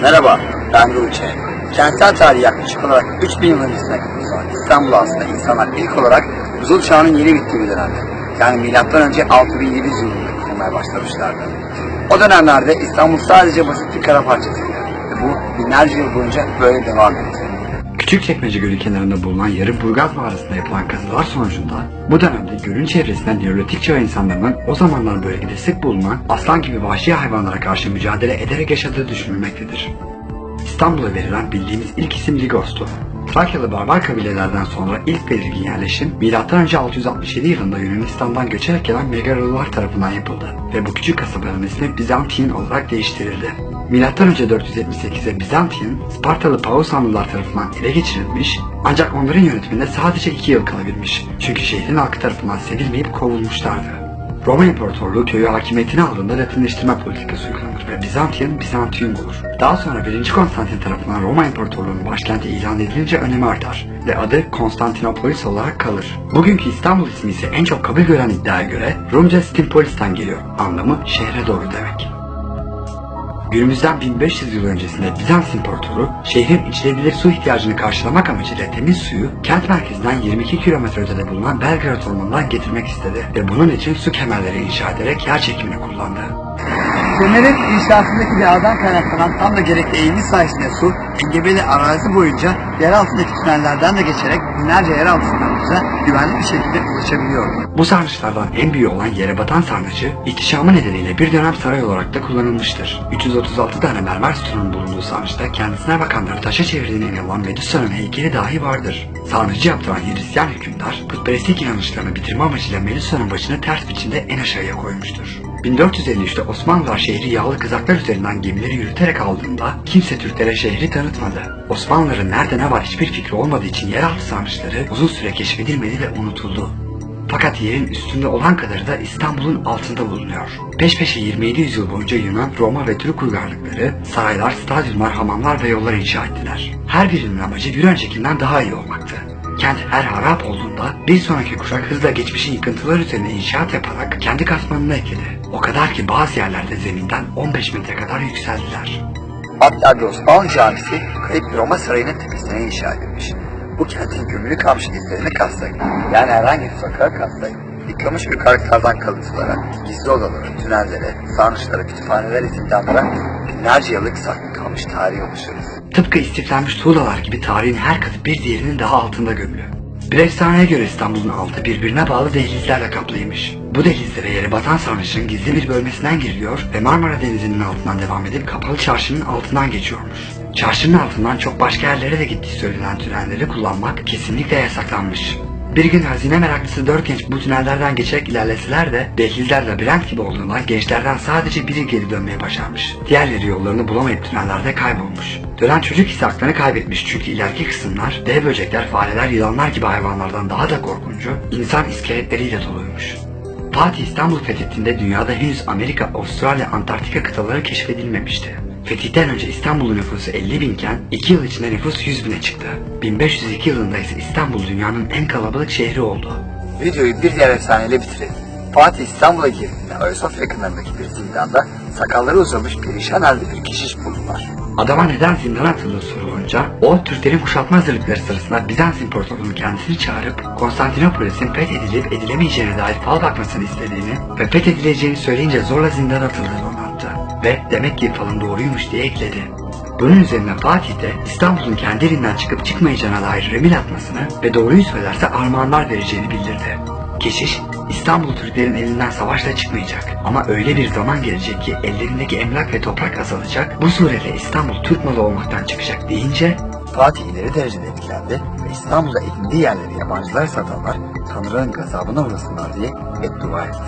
Merhaba, ben Ruçe. Kentsel tarihi yaklaşık olarak 3000 yıl öncesine kadar İstanbul aslında insanlar ilk olarak buzul çağının yeni bittiği bir dönemde. Yani milattan önce 6700 yılında kurmaya başlamışlardı. O dönemlerde İstanbul sadece basit bir kara parçasıydı. Ve bu binlerce yıl boyunca böyle devam etti. Küçükçekmece Gölü kenarında bulunan yarım Burgaz mağarasında yapılan kazılar sonucunda bu dönemde gölün çevresinden Neolitik çağ insanlarının o zamanlar bölgede sık bulunan aslan gibi vahşi hayvanlara karşı mücadele ederek yaşadığı düşünülmektedir. İstanbul'a verilen bildiğimiz ilk isim Ligos'tu. Trakyalı barbar kabilelerden sonra ilk belirgin yerleşim M.Ö. 667 yılında Yunanistan'dan göçerek gelen Megalolular tarafından yapıldı ve bu küçük kasabanın ismi Bizantiyon olarak değiştirildi. M.Ö. 478'de Bizantiyon, Spartalı Pausanlılar tarafından ele geçirilmiş ancak onların yönetiminde sadece 2 yıl kalabilmiş çünkü şehrin halkı tarafından sevilmeyip kovulmuşlardı. Roma İmparatorluğu köyü hakimiyetine aldığında Latinleştirme politikası uygulanır ve Bizantiyon Bizantiyon olur. Daha sonra 1. Konstantin tarafından Roma İmparatorluğu'nun başkenti ilan edilince önemi artar ve adı Konstantinopolis olarak kalır. Bugünkü İstanbul ismi ise en çok kabul gören iddiaya göre Rumca Stimpolis'ten geliyor. Anlamı şehre doğru demek. Günümüzden 1500 yıl öncesinde Bizans İmparatoru şehrin içilebilir su ihtiyacını karşılamak amacıyla temiz suyu kent merkezinden 22 kilometre ötede bulunan Belgrad Ormanı'ndan getirmek istedi ve bunun için su kemerleri inşa ederek yer çekimini kullandı. Kemerin inşasındaki yağdan kaynaklanan tam da gerekli eğimi sayesinde su engebeli arazi boyunca yer altındaki tünellerden de geçerek binlerce yeraltı sınırlarımıza güvenli bir şekilde ulaşabiliyordu. Bu sarnıçlardan en büyüğü olan yere batan sarnıcı ihtişamı nedeniyle bir dönem saray olarak da kullanılmıştır. 336 tane mermer sütunun bulunduğu sarnıçta kendisine bakanları taşa çevirdiğine inanılan Medusa'nın heykeli dahi vardır. Sarnıcı yaptıran Hristiyan hükümdar putperestlik inanışlarını bitirme amacıyla Medusa'nın başını ters biçimde en aşağıya koymuştur. 1453'te Osmanlılar şehri yağlı kızaklar üzerinden gemileri yürüterek aldığında kimse Türklere şehri tanıtmadı. Osmanlıların nerede ne var hiçbir fikri olmadığı için yeraltı sarnıçları uzun süre keşfedilmedi ve unutuldu. Fakat yerin üstünde olan kadarı da İstanbul'un altında bulunuyor. Peş peşe 27 yüzyıl boyunca Yunan, Roma ve Türk uygarlıkları saraylar, stadyumlar, hamamlar ve yollar inşa ettiler. Her birinin amacı bir öncekinden daha iyi olmaktı. Kent her harap olduğunda bir sonraki kuşak hızla geçmişin yıkıntılar üzerine inşaat yaparak kendi katmanını ekledi. O kadar ki bazı yerlerde zeminden 15 metre kadar yükseldiler. Hatta Osmanlı Camisi kayıp Roma sarayının tepesine inşa edilmiş. Bu kentin gömülü kalmış izlerini kapsayın. Yani herhangi bir sokağa kapsayın. Yıkılmış yukarılardan kalıntılara, gizli odalara, tünellere, sarnıçlara, kütüphaneler, zindanlara binlerce yıllık saklı kalmış tarihi oluşturur. Tıpkı istiflenmiş tuğlalar gibi tarihin her katı bir diğerinin daha altında gömülü. Bir efsaneye göre İstanbul'un altı birbirine bağlı dehlizlerle kaplıymış. Bu dehlizlere yere batan sarnıçın gizli bir bölmesinden giriliyor ve Marmara Denizi'nin altından devam edip kapalı çarşının altından geçiyormuş. Çarşının altından çok başka yerlere de gittiği söylenen tünelleri kullanmak kesinlikle yasaklanmış. Bir gün hazine meraklısı dört genç bu tünellerden geçerek ilerleseler de dehlizler labirent gibi olduğundan gençlerden sadece biri geri dönmeyi başarmış. Diğerleri yollarını bulamayıp tünellerde kaybolmuş. Dönen çocuk ise aklını kaybetmiş çünkü ileriki kısımlar dev böcekler, fareler, yılanlar gibi hayvanlardan daha da korkuncu insan iskeletleriyle doluymuş. Fatih İstanbul fethettiğinde dünyada henüz Amerika, Avustralya, Antarktika kıtaları keşfedilmemişti. Fetihten önce İstanbul nüfusu 50 binken 2 yıl içinde nüfus 100 bine çıktı. 1502 yılında ise İstanbul dünyanın en kalabalık şehri oldu. Videoyu bir diğer efsaneyle bitirelim. Fatih İstanbul'a girdiğinde Ayasofya yakınlarındaki bir zindanda sakalları uzamış perişan halde bir keşiş buldular. Adama neden zindana atıldığı sorulunca o Türklerin kuşatma hazırlıkları sırasında Bizans İmparatorluğu'nun kendisini çağırıp Konstantinopolis'in fethedilip edilemeyeceğine dair fal bakmasını istediğini ve fethedileceğini söyleyince zorla zindana atıldığını. Ve demek ki falın doğruymuş diye ekledi. Bunun üzerine Fatih de İstanbul'un kendi elinden çıkıp çıkmayacağına dair remil atmasını ve doğruyu söylerse armağanlar vereceğini bildirdi. Keşiş, İstanbul Türklerin elinden savaşla çıkmayacak ama öyle bir zaman gelecek ki ellerindeki emlak ve toprak azalacak, bu suretle İstanbul Türk malı olmaktan çıkacak deyince Fatih ileri derecede etkilendi ve İstanbul'da edindiği yerleri yabancılar satanlar Tanrı'nın gazabına uğrasınlar diye hep dua etti.